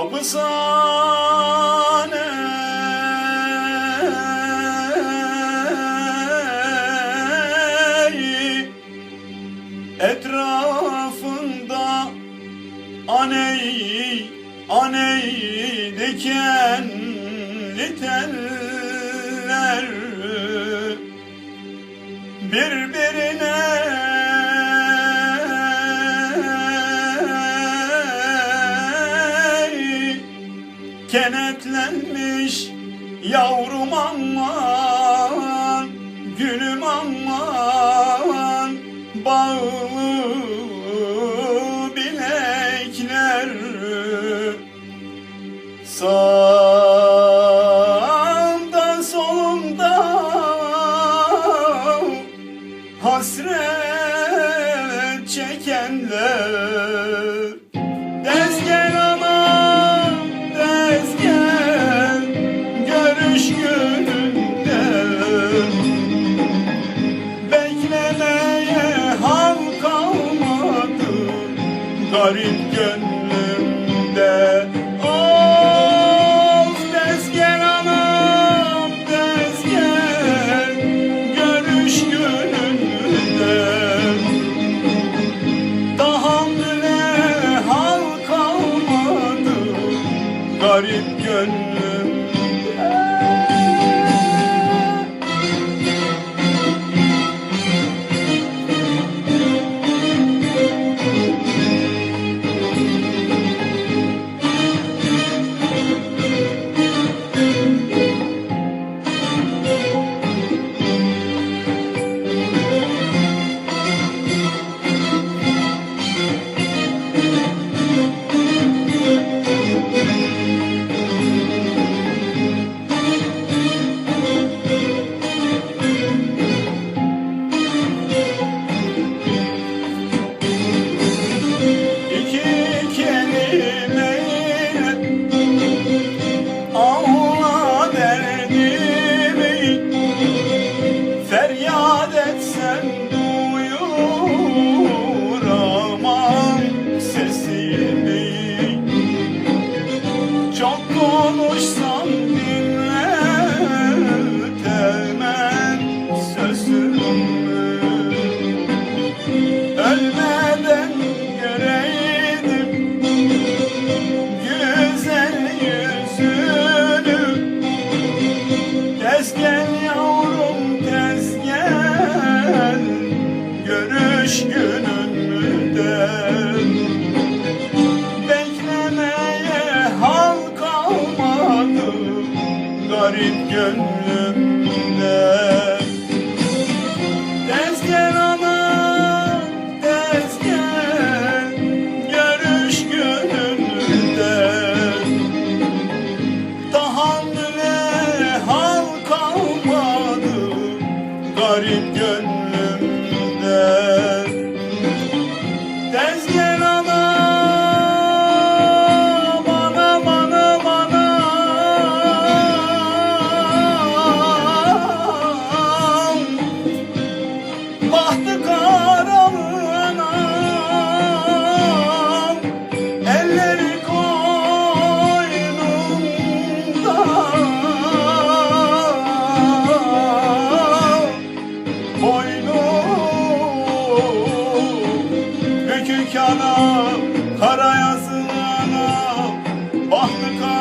Hapishane. Etrafında aney aney dikenli teller. Birbirine Kenetlenmiş yavrum aman Gülüm aman Bağlı garip gönlümde. Of tezgah anam tezgah Görüş gönlümde Tahammüle hal kalmadı Garip gönlümde garip gönlümde Tez gel ana, tez gel Görüş gönülde Tahammüle hal kalmadı Garip gönlümde off the car.